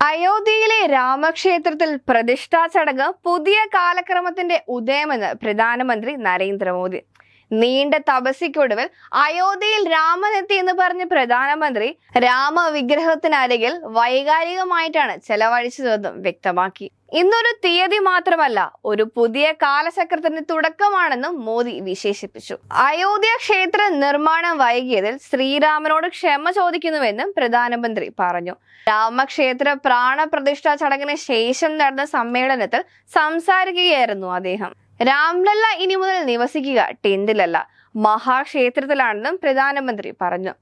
അയോധ്യയിലെ രാമക്ഷേത്രത്തിൽ പ്രതിഷ്ഠാ ചടങ്ങ് പുതിയ കാലക്രമത്തിന്റെ ഉദയമെന്ന് പ്രധാനമന്ത്രി നരേന്ദ്രമോദി. നീണ്ട തപസ്യക്കൊടുവിൽ അയോധ്യയിൽ രാമനെത്തി എന്ന് പറഞ്ഞ പ്രധാനമന്ത്രി രാമവിഗ്രഹത്തിനരികിൽ വൈകാരികമായിട്ടാണ് ചെലവഴിച്ചതെന്നും വ്യക്തമാക്കി. ഇന്നൊരു തീയതി മാത്രമല്ല ഒരു പുതിയ കാലചക്രത്തിന് തുടക്കമാണെന്നും മോദി വിശേഷിപ്പിച്ചു. അയോധ്യ ക്ഷേത്ര നിർമ്മാണം വൈകിയതിൽ ശ്രീരാമനോട് ക്ഷമ ചോദിക്കുന്നുവെന്നും പ്രധാനമന്ത്രി പറഞ്ഞു. രാമക്ഷേത്ര പ്രാണപ്രതിഷ്ഠാ ചടങ്ങിന് ശേഷം നടന്ന സമ്മേളനത്തിൽ സംസാരിക്കുകയായിരുന്നു അദ്ദേഹം. രാംലല്ല ഇനി മുതൽ നിവസിക്കുക. ടെന്തിലല്ല മഹാക്ഷേത്രത്തിലാണെന്നും പ്രധാനമന്ത്രി പറഞ്ഞു.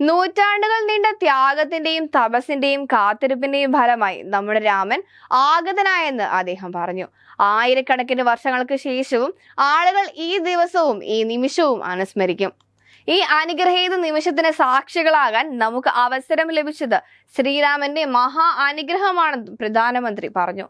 നൂറ്റാണ്ടുകൾ നീണ്ട ത്യാഗത്തിന്റെയും തപസ്സിന്റെയും കാത്തിരിപ്പിന്റെയും ഫലമായി നമ്മുടെ രാമൻ ആഗതനായെന്ന് അദ്ദേഹം പറഞ്ഞു. ആയിരക്കണക്കിന് വർഷങ്ങൾക്ക് ശേഷവും ആളുകൾ ഈ ദിവസവും ഈ നിമിഷവും അനുസ്മരിക്കും. ഈ അനുഗ്രഹീത നിമിഷത്തിന് സാക്ഷികളാകാൻ നമുക്ക് അവസരം ലഭിച്ചത് ശ്രീരാമന്റെ മഹാ അനുഗ്രഹമാണെന്നും പ്രധാനമന്ത്രി പറഞ്ഞു.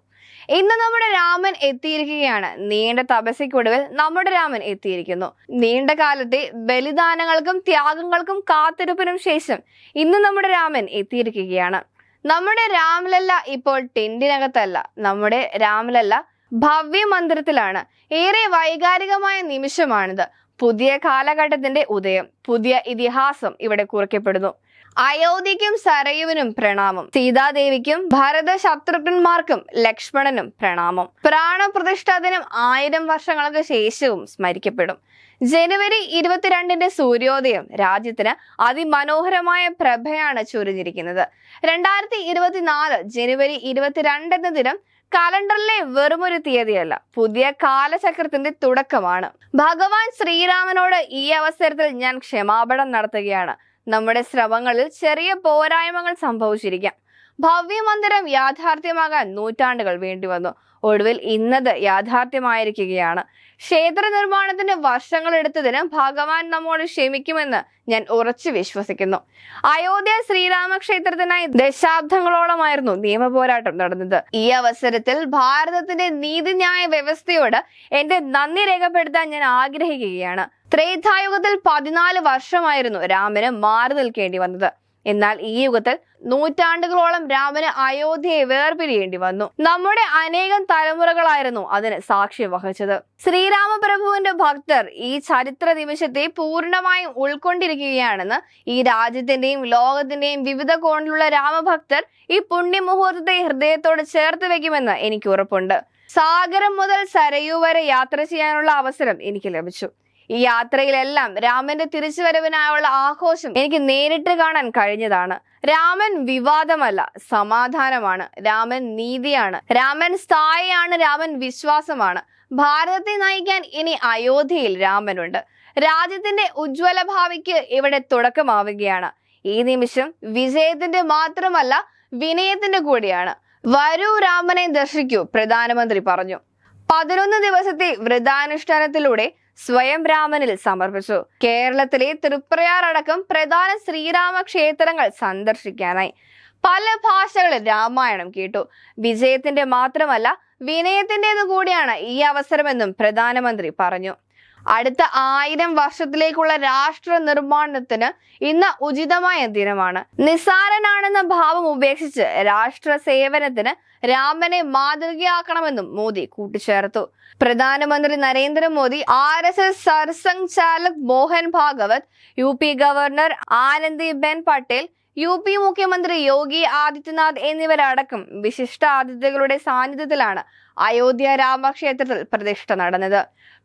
ഇന്ന് നമ്മുടെ രാമൻ എത്തിയിരിക്കുകയാണ്. നീണ്ട തപസ്യക്കൊടുവിൽ നമ്മുടെ രാമൻ എത്തിയിരിക്കുന്നു. നീണ്ട കാലത്തെ ബലിദാനങ്ങൾക്കും ത്യാഗങ്ങൾക്കും കാത്തിരിപ്പിനും ശേഷം ഇന്ന് നമ്മുടെ രാമൻ എത്തിയിരിക്കുകയാണ്. നമ്മുടെ രാമലല്ല ഇപ്പോൾ ടെന്റിനകത്തല്ല. നമ്മുടെ രാമലല്ല ഭവ്യ മന്ദിരത്തിലാണ് ഏറെ വൈകാരികമായ നിമിഷമാണിത്. പുതിയ കാലഘട്ടത്തിന്റെ ഉദയം പുതിയ ഇതിഹാസം ഇവിടെ കുറിക്കപ്പെടുന്നു. അയോധ്യയ്ക്കും സരയുവിനും പ്രണാമം സീതാദേവിക്കും ഭരത ശത്രുഘ്നന്മാർക്കും ലക്ഷ്മണനും പ്രണാമം. പ്രാണപ്രതിഷ്ഠാ ദിനം ആയിരം വർഷങ്ങൾക്ക് ശേഷവും സ്മരിക്കപ്പെടും. ജനുവരി ഇരുപത്തിരണ്ടിന്റെ സൂര്യോദയം രാജ്യത്തിന് അതിമനോഹരമായ പ്രഭയാണ് ചൊരിഞ്ഞിരിക്കുന്നത്. രണ്ടായിരത്തി ഇരുപത്തിനാല് ജനുവരി ഇരുപത്തിരണ്ട് എന്ന ദിനം കലണ്ടറിലെ വെറുമൊരു തീയതിയല്ല പുതിയ കാലചക്രത്തിന്റെ തുടക്കമാണ്. ഭഗവാൻ ശ്രീരാമനോട് ഈ അവസരത്തിൽ ഞാൻ ക്ഷമാപണം നടത്തുകയാണ്. നമ്മുടെ ശ്രമങ്ങളിൽ ചെറിയ പോരായ്മകൾ സംഭവിച്ചിരിക്കാം. ഭവ്യമന്ദിരം യാഥാർത്ഥ്യമാകാൻ നൂറ്റാണ്ടുകൾ വേണ്ടിവന്നു ഒടുവിൽ ഇന്നത് യാഥാർത്ഥ്യമായിരിക്കുകയാണ്. ക്ഷേത്ര നിർമ്മാണത്തിന് വർഷങ്ങൾ എടുത്തതിന് ഭഗവാൻ നമ്മോട് ക്ഷമിക്കുമെന്ന് ഞാൻ ഉറച്ചു വിശ്വസിക്കുന്നു. അയോധ്യ ശ്രീരാമക്ഷേത്രത്തിനായി ദശാബ്ദങ്ങളോളമായിരുന്നു നിയമപോരാട്ടം നടന്നത്. ഈ അവസരത്തിൽ ഭാരതത്തിന്റെ നീതിന്യായ വ്യവസ്ഥയോട് എന്റെ നന്ദി രേഖപ്പെടുത്താൻ ഞാൻ ആഗ്രഹിക്കുകയാണ്. ത്രേതായുഗത്തിൽ പതിനാല് വർഷമായിരുന്നു രാമന് മാറി നിൽക്കേണ്ടി വന്നത്. എന്നാൽ ഈ യുഗത്തിൽ നൂറ്റാണ്ടുകളോളം രാമന് അയോധ്യയെ വേർപിരിയേണ്ടി വന്നു. നമ്മുടെ അനേകം തലമുറകളായിരുന്നു അതിന് സാക്ഷ്യം വഹിച്ചത്. ശ്രീരാമപ്രഭുവിന്റെ ഭക്തർ ഈ ചരിത്ര നിമിഷത്തെ പൂർണമായും ഉൾക്കൊണ്ടിരിക്കുകയാണെന്ന് ഈ രാജ്യത്തിന്റെയും ലോകത്തിന്റെയും വിവിധ കോണിലുള്ള രാമഭക്തർ ഈ പുണ്യമുഹൂർത്തത്തെ ഹൃദയത്തോട് ചേർത്ത് വെക്കുമെന്ന് എനിക്ക് ഉറപ്പുണ്ട്. സാഗരം മുതൽ സരയൂ വരെ യാത്ര ചെയ്യാനുള്ള അവസരം എനിക്ക് ലഭിച്ചു. ഈ യാത്രയിലെല്ലാം രാമന്റെ തിരിച്ചുവരവിനായുള്ള ആഘോഷം എനിക്ക് നേരിട്ട് കാണാൻ കഴിഞ്ഞതാണ്. രാമൻ വിവാദമല്ല സമാധാനമാണ്. രാമൻ നീതിയാണ്. രാമൻ സ്ഥായിയാണ് രാമൻ വിശ്വാസമാണ്. ഭാരതത്തെ നയിക്കാൻ ഇനി അയോധ്യയിൽ രാമനുണ്ട്. രാജ്യത്തിന്റെ ഉജ്ജ്വല ഭാവിക്ക് ഇവിടെ തുടക്കമാവുകയാണ്. ഈ നിമിഷം വിജയത്തിന്റെ മാത്രമല്ല വിനയത്തിന്റെ കൂടിയാണ്. വരൂ രാമനെ ദർശിക്കൂ പ്രധാനമന്ത്രി പറഞ്ഞു. പതിനൊന്ന് ദിവസത്തെ വ്രതാനുഷ്ഠാനത്തിലൂടെ സ്വയം രാമനിൽ സമർപ്പിച്ചു. കേരളത്തിലെ തൃപ്രയാർ അടക്കം പ്രധാന ശ്രീരാമ ക്ഷേത്രങ്ങൾ സന്ദർശിക്കാനായി പല ഭാഷകളിൽ രാമായണം കേട്ടു. വിജയത്തിന്റെ മാത്രമല്ല വിനയത്തിന്റെതു കൂടിയാണ് ഈ അവസരമെന്നും പ്രധാനമന്ത്രി പറഞ്ഞു. അടുത്ത ആയിരം വർഷത്തിലേക്കുള്ള രാഷ്ട്ര നിർമ്മാണത്തിന് ഇന്ന് ഉചിതമായ ദിനമാണ്. നിസ്സാരനാണെന്ന ഭാവം ഉപേക്ഷിച്ച് രാഷ്ട്ര സേവനത്തിന് രാമനെ മാതൃകയാക്കണമെന്നും മോദി കൂട്ടിച്ചേർത്തു. പ്രധാനമന്ത്രി Narendra Modi R S S Sarsanghchalak Mohan Bhagwat U P governor Anandiben Patel U P മുഖ്യമന്ത്രി യോഗി ആദിത്യനാഥ് എന്നിവരടക്കം വിശിഷ്ട അതിഥികളുടെ സാന്നിധ്യത്തിലാണ് അയോധ്യ രാമക്ഷേത്രത്തിൽ പ്രതിഷ്ഠ നടന്നത്.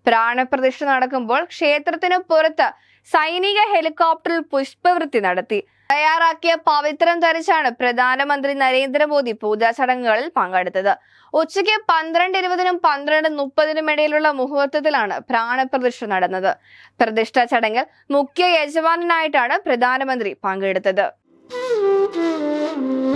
പ്രാണപ്രതിഷ്ഠ നടക്കുമ്പോൾ ക്ഷേത്രത്തിന് പുറത്ത് സൈനിക ഹെലികോപ്റ്ററിൽ പുഷ്പവൃത്തി നടത്തി. തയ്യാറാക്കിയ പവിത്രം ധരിച്ചാണ് പ്രധാനമന്ത്രി നരേന്ദ്രമോദി പൂജാ ചടങ്ങുകളിൽ പങ്കെടുത്തത്. ഉച്ചയ്ക്ക് പന്ത്രണ്ട് ഇരുപതിനും പന്ത്രണ്ട് മുപ്പതിനും ഇടയിലുള്ള മുഹൂർത്തത്തിലാണ് പ്രാണപ്രതിഷ്ഠ നടന്നത്. പ്രതിഷ്ഠാ ചടങ്ങിൽ മുഖ്യ യജമാനായിട്ടാണ് പ്രധാനമന്ത്രി പങ്കെടുത്തത്. Thank you.